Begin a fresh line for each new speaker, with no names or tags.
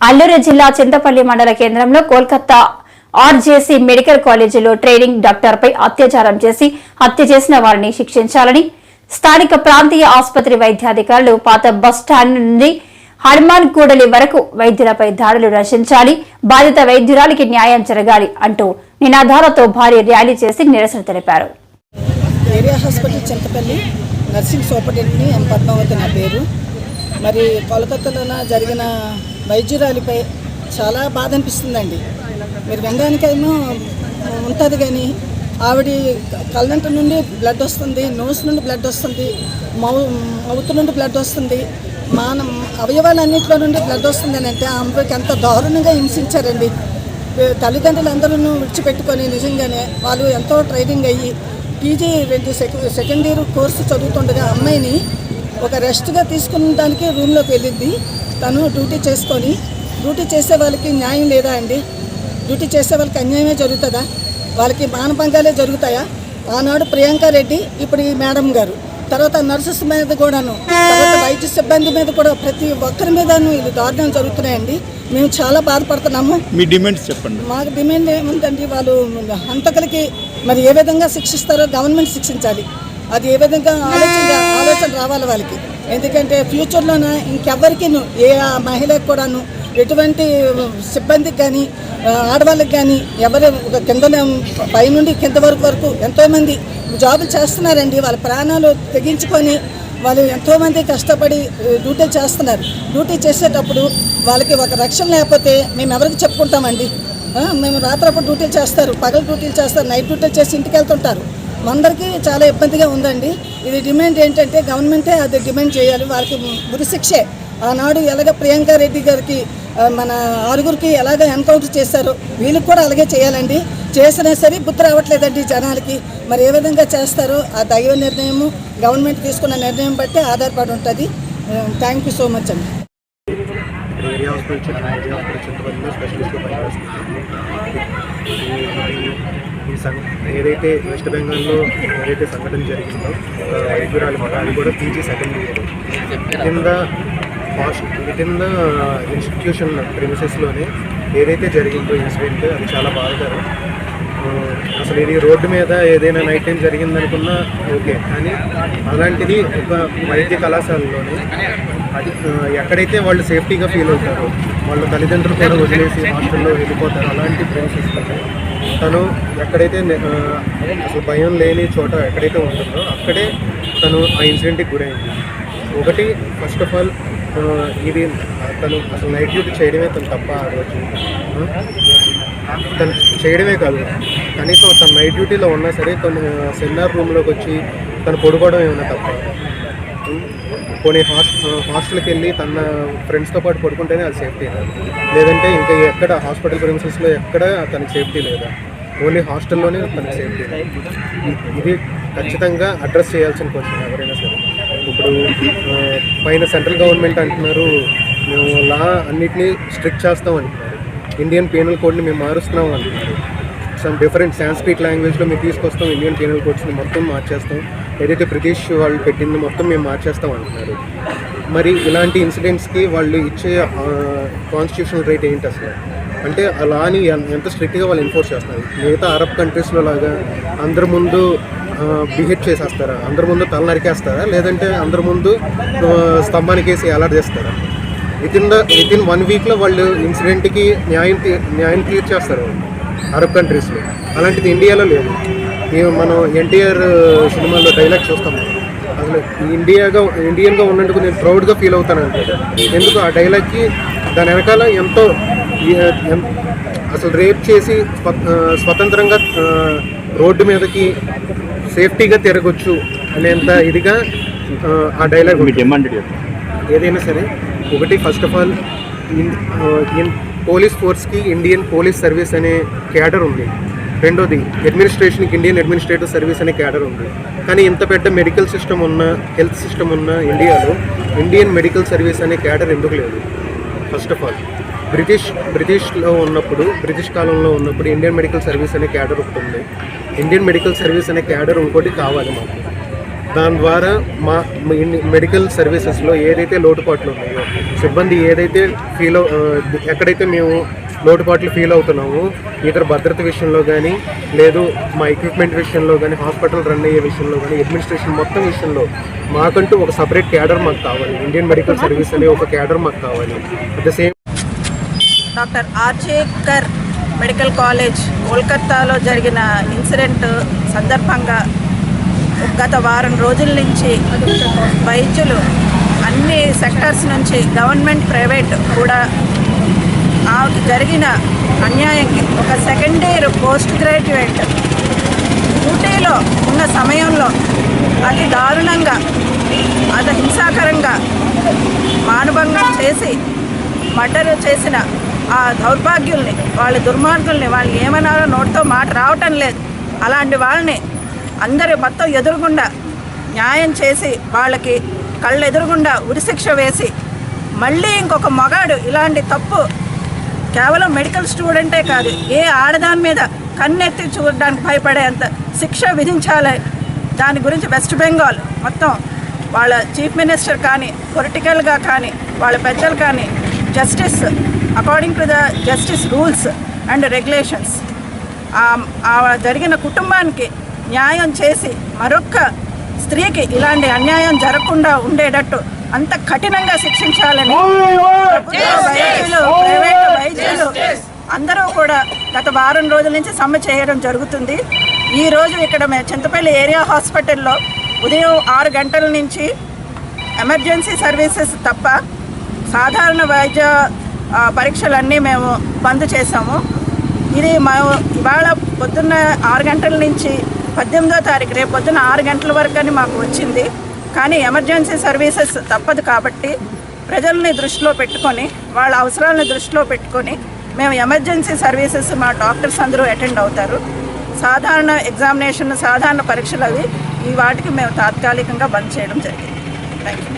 అల్లూరు జిల్లా చింతపల్లి మండల కేంద్రంలో కోల్కతా ఆర్జేసీ మెడికల్ కాలేజీలో ట్రైనింగ్ డాక్టర్పై అత్యాచారం చేసి హత్య చేసిన వారిని శిక్షించాలని స్థానిక ప్రాంతీయ ఆసుపత్రి వైద్యాధికారులు పాత బస్ స్టాండ్ నుండి హనుమాన్ కూడలి వరకు వైద్యులపై దాడులు రచించాలి బాధిత వైద్యురాలికి న్యాయం జరగాలి అంటూ నినాదాలతో భారీ ర్యాలీ చేసి నిరసన తెలిపారు.
ఏరియా హాస్పిటల్ చింతపల్లి నర్సింగ్ సూపరింటెండెంట్ని ఎం పద్మావతి నా పేరు. మరి కోలకత్తాలో జరిగిన వైద్యురాలిపై చాలా బాధ అనిపిస్తుందండి. మీరు వినడానికేమో ఉంటుంది కానీ ఆవిడ కళ్ళంట నుండి బ్లడ్ వస్తుంది నోస్ నుండి బ్లడ్ వస్తుంది మౌ మౌత్ నుండి బ్లడ్ వస్తుంది మానం అవయవాలన్నింటిలో నుండి బ్లడ్ వస్తుంది అని అంటే ఆమెకి ఎంత దారుణంగా హింసించారండి. తల్లిదండ్రులు అందరూ విడిచిపెట్టుకొని నిజంగానే వాళ్ళు ఎంతో ట్రైనింగ్ అయ్యి పీజీ రెండు సెకండ్ ఇయర్ కోర్సు చదువుతుండగా అమ్మాయిని ఒక రెస్ట్గా తీసుకున్న దానికి రూమ్లోకి వెళ్ళింది. తను డ్యూటీ చేసుకొని డ్యూటీ చేసే వాళ్ళకి న్యాయం లేదా అండి? డ్యూటీ చేసే వాళ్ళకి అన్యాయమే జరుగుతుందా? వాళ్ళకి మానభంగాలే జరుగుతాయా? ఆనాడు ప్రియాంక రెడ్డి ఇప్పుడు ఈ మేడం గారు. తర్వాత నర్సెస్ మీద కూడాను తర్వాత వైద్య సిబ్బంది మీద కూడా ప్రతి ఒక్కరి మీదను ఇది దారుణం జరుగుతున్నాయండి. మేము చాలా బాధపడుతున్నాము.
మీ డిమాండ్స్ చెప్పండి.
మాకు డిమాండ్ ఏముందండి? వాళ్ళు హంతకులకి మరి ఏ విధంగా శిక్షిస్తారో గవర్నమెంట్ శిక్షించాలి. అది ఏ విధంగా ఆలోచన ఆలోచన రావాలి వాళ్ళకి? ఎందుకంటే ఫ్యూచర్లోన ఇంకెవ్వరికి ఏ ఆ మహిళకు కూడాను ఎటువంటి సిబ్బందికి కానీ ఆడవాళ్ళకి కానీ ఎవరు ఒక కింద పైనుండి కింద వరకు వరకు ఎంతోమంది జాబులు చేస్తున్నారండి. వాళ్ళ ప్రాణాలు తెగించుకొని వాళ్ళు ఎంతోమంది కష్టపడి డ్యూటీ చేస్తున్నారు. డ్యూటీ చేసేటప్పుడు వాళ్ళకి ఒక రక్షణ లేకపోతే మేము ఎవరికి చెప్పుకుంటామండి? మేము రాత్రప్పుడు డ్యూటీలు చేస్తారు పగల డ్యూటీలు చేస్తారు నైట్ డ్యూటీలు చేసి ఇంటికి వెళ్తుంటారు. అందరికీ చాలా ఇబ్బందిగా ఉందండి. ఇది డిమాండ్ ఏంటంటే గవర్నమెంటే అది డిమాండ్ చేయాలి. వాళ్ళకి గురిశిక్షే. ఆనాడు ఎలాగ ప్రియాంక రెడ్డి గారికి మన ఆరుగురికి ఎలాగ ఎన్కౌంటర్ చేశారో వీళ్ళకి కూడా అలాగే చేయాలండి. చేసినా సరే బుద్ధి రావట్లేదండి జనాలకి. మరి ఏ విధంగా చేస్తారో ఆ దైవ నిర్ణయము గవర్నమెంట్ తీసుకున్న నిర్ణయం బట్టి ఆధారపడి ఉంటుంది. థ్యాంక్ యూ సో మచ్ అండి.
ఏరియా హాస్పిటల్ చిన్న ఏరియా హాస్పిటల్ చింతపల్లిలో స్పెషలిస్ట్గా పనిచేస్తున్నాను ఈ- ఈ ఏదైతే వెస్ట్ బెంగాల్లో ఏదైతే సంఘటన జరిగిందో వైద్యురాలు మాట అది కూడా పీజీ సెకండ్ ఇయర్ కింద fast within the institution ప్రిమిసెస్లోనే ఏదైతే జరిగిందో ఇన్సిడెంట్ అది చాలా బాధాకరం. అసలు ఇది రోడ్డు మీద ఏదైనా నైట్ టైం జరిగిందనుకున్నా ఓకే. కానీ అలాంటిది ఒక వైద్య కళాశాలలోనే అది ఎక్కడైతే వాళ్ళు సేఫ్టీగా ఫీల్ అవుతారో వాళ్ళ తల్లిదండ్రులు కూడా వదిలేసి హాస్టల్లో వెళ్ళిపోతారు అలాంటి ప్రిన్సెస్లోనే తను ఎక్కడైతే అసలు భయం లేని చోట ఎక్కడైతే ఉంటుందో అక్కడే తను ఆ ఇన్సిడెంట్కి గురైంది. ఒకటి ఫస్ట్ ఆఫ్ ఆల్ ఇది తను అసలు నైట్ డ్యూటీ చేయడమే తను తప్ప ఆ రోజు. తను చేయడమే కాదు. కనీసం తన నైట్ డ్యూటీలో ఉన్నా సరే కొన్ని సెమినార్ రూమ్లోకి వచ్చి తను పడుకోవడం ఏమైనా తప్ప. కొన్ని హాస్ హాస్ట్ హాస్టల్కి వెళ్ళి తన ఫ్రెండ్స్తో పాటు పడుకుంటేనే అది సేఫ్టీ లేదంటే ఇంకా ఎక్కడ హాస్పిటల్ ప్రిన్సెస్లో ఎక్కడ తనకి సేఫ్టీ లేదా? ఓన్లీ హాస్టల్లోనే తనకి సేఫ్టీ ఇది ఖచ్చితంగా అడ్రస్ చేయాల్సిన క్వశ్చన్ ఎవరైనా సరే. ఇప్పుడు పైన సెంట్రల్ గవర్నమెంట్ అంటున్నారు మేము లా అన్నిటినీ స్ట్రిక్ట్ చేస్తాం అంటున్నారు. ఇండియన్ పీనల్ కోడ్ని మేము మారుస్తున్నాం అంటున్నారు సమ్ డిఫరెంట్ సాంస్క్రిట్ లాంగ్వేజ్లో మేము తీసుకొస్తాం ఇండియన్ పీనల్ కోడ్స్ని మొత్తం మార్చేస్తాం. ఏదైతే బ్రిటిష్ వాళ్ళు పెట్టిందో మొత్తం మేము మార్చేస్తాం అంటున్నారు. మరి ఇలాంటి ఇన్సిడెంట్స్కి వాళ్ళు ఇచ్చే కాన్స్టిట్యూషనల్ రైట్ ఏంటి అసలు? అంటే ఆ లాని ఎంత స్ట్రిక్ట్గా వాళ్ళు ఎన్ఫోర్స్ చేస్తారు? మిగతా అరబ్ కంట్రీస్లో లాగా అందరి ముందు బిహేవ్ చేసేస్తారా? అందరి ముందు తల నరికేస్తారా లేదంటే అందరి ముందు స్తంభానికి వేసి ఎలాడేస్తారా within the within one వీక్లో వాళ్ళు ఇన్సిడెంట్కి న్యాయం న్యాయం తీర్చేస్తారు అరబ్ కంట్రీస్లో అలాంటిది ఇండియాలో లేదు. మనం ఎన్టీఆర్ సినిమాలో డైలాగ్ చూస్తాం. అసలు ఇండియాగా ఇండియన్గా ఉన్నందుకు నేను ప్రౌడ్గా ఫీల్ అవుతాను ఎందుకు? ఆ డైలాగ్కి దాని వెనకాల ఎంతో అసలు రేప్ చేసి స్వతంత్రంగా రోడ్డు మీదకి సేఫ్టీగా తిరగొచ్చు అనేంత ఇదిగా ఆ, డైలాగ్ ఏదైనా సరే ఒకటి ఫస్ట్ ఆఫ్ ఆల్ పోలీస్ ఫోర్స్కి ఇండియన్ పోలీస్ సర్వీస్ అనే క్యాడర్ ఉంది. రెండోది అడ్మినిస్ట్రేషన్కి ఇండియన్ అడ్మినిస్ట్రేటివ్ సర్వీస్ అనే క్యాడర్ ఉంది. కానీ ఇంత పెద్ద మెడికల్ సిస్టమ్ ఉన్న హెల్త్ సిస్టమ్ ఉన్న ఇండియాలో ఇండియన్ మెడికల్ సర్వీస్ అనే క్యాడర్ ఎందుకు లేదు? ఫస్ట్ ఆఫ్ ఆల్ బ్రిటిష్ బ్రిటిష్లో ఉన్నప్పుడు బ్రిటిష్ కాలంలో ఉన్నప్పుడు ఇండియన్ మెడికల్ సర్వీస్ అనే క్యాడర్ ఒకటి ఉంది. ఇండియన్ మెడికల్ సర్వీస్ అనే క్యాడర్ ఇంకోటి కావాలి మాకు. దాని ద్వారా మా ఇన్ని మెడికల్ సర్వీసెస్లో ఏదైతే లోటుపాట్లు ఉన్నాయో సిబ్బంది ఏదైతే ఫీల్ ఎక్కడైతే మేము లోటుపాట్లు ఫీల్ అవుతున్నామో ఇతర భద్రత విషయంలో కానీ లేదు మా ఎక్విప్మెంట్ విషయంలో కానీ హాస్పిటల్ రన్ అయ్యే విషయంలో కానీ అడ్మినిస్ట్రేషన్ మొత్తం విషయంలో మాకంటూ ఒక సపరేట్ క్యాడర్ మాకు కావాలి. ఇండియన్ మెడికల్ సర్వీస్ అనే ఒక క్యాడర్ మాకు కావాలి. At the same
doctor RG Kar medical college కోల్కత్తాలో జరిగిన ఇన్సిడెంట్ సందర్భంగా గత వారం రోజుల నుంచి వైద్యులు అన్ని సెక్టర్స్ నుంచి గవర్నమెంట్ ప్రైవేట్ కూడా ఆమెకు జరిగిన అన్యాయంకి ఒక సెకండ్ ఇయర్ పోస్ట్ గ్రాడ్యుయేట్ డ్యూటీలో ఉన్న సమయంలో అతి దారుణంగా అతి హింసాకరంగా మానభంగం చేసి మర్డర్ చేసిన ఆ దౌర్భాగ్యుల్ని వాళ్ళ దుర్మార్గుల్ని వాళ్ళు ఏమన్నారో నోటితో మాట రావటం లేదు. అలాంటి వాళ్ళని అందరి మొత్తం ఎదురుగుండా న్యాయం చేసి వాళ్ళకి కళ్ళు ఎదురుగుండా ఉరిశిక్ష వేసి మళ్ళీ ఇంకొక మగాడు ఇలాంటి తప్పు కేవలం మెడికల్ స్టూడెంటే కాదు ఏ ఆడదాని మీద కన్నెత్తి చూడడానికి భయపడేంత శిక్ష విధించాలి. దాని గురించి వెస్ట్ బెంగాల్ మొత్తం వాళ్ళ చీఫ్ మినిస్టర్ కానీ పొలిటికల్గా కానీ వాళ్ళ పెద్దలు కానీ justice according to the justice rules and regulations ఆ జరిగిన కుటుంబానికి న్యాయం చేసి మరొక్క స్త్రీకి ఇలాంటి అన్యాయం జరగకుండా ఉండేటట్టు అంత కఠినంగా శిక్షించాలని ప్రభుత్వ వైద్యులు ప్రైవేట్ వైద్యులు అందరూ కూడా గత వారం రోజుల నుంచి సమ్మె చేయడం జరుగుతుంది. ఈ రోజు ఇక్కడ మే- చింతపల్లి ఏరియా హాస్పిటల్లో ఉదయం ఆరు గంటల నుంచి ఎమర్జెన్సీ సర్వీసెస్ తప్ప సాధారణ వైద్య పరీక్షలన్నీ మేము బంద్ చేసాము ఇది మా ఇవాళ పొద్దున్న ఆరు గంటల నుంచి పద్దెనిమిదో తారీఖు రేపు పొద్దున్న ఆరు గంటల వరకు అని మాకు వచ్చింది. కానీ ఎమర్జెన్సీ సర్వీసెస్ తప్పదు కాబట్టి ప్రజల్ని దృష్టిలో పెట్టుకొని వాళ్ళ అవసరాలను దృష్టిలో పెట్టుకొని మేము ఎమర్జెన్సీ సర్వీసెస్ మా డాక్టర్స్ అందరూ అటెండ్ అవుతారు. సాధారణ ఎగ్జామినేషన్ సాధారణ పరీక్షలు అవి ఈ వాటికి మేము తాత్కాలికంగా బంద్ చేయడం జరిగింది. Thank you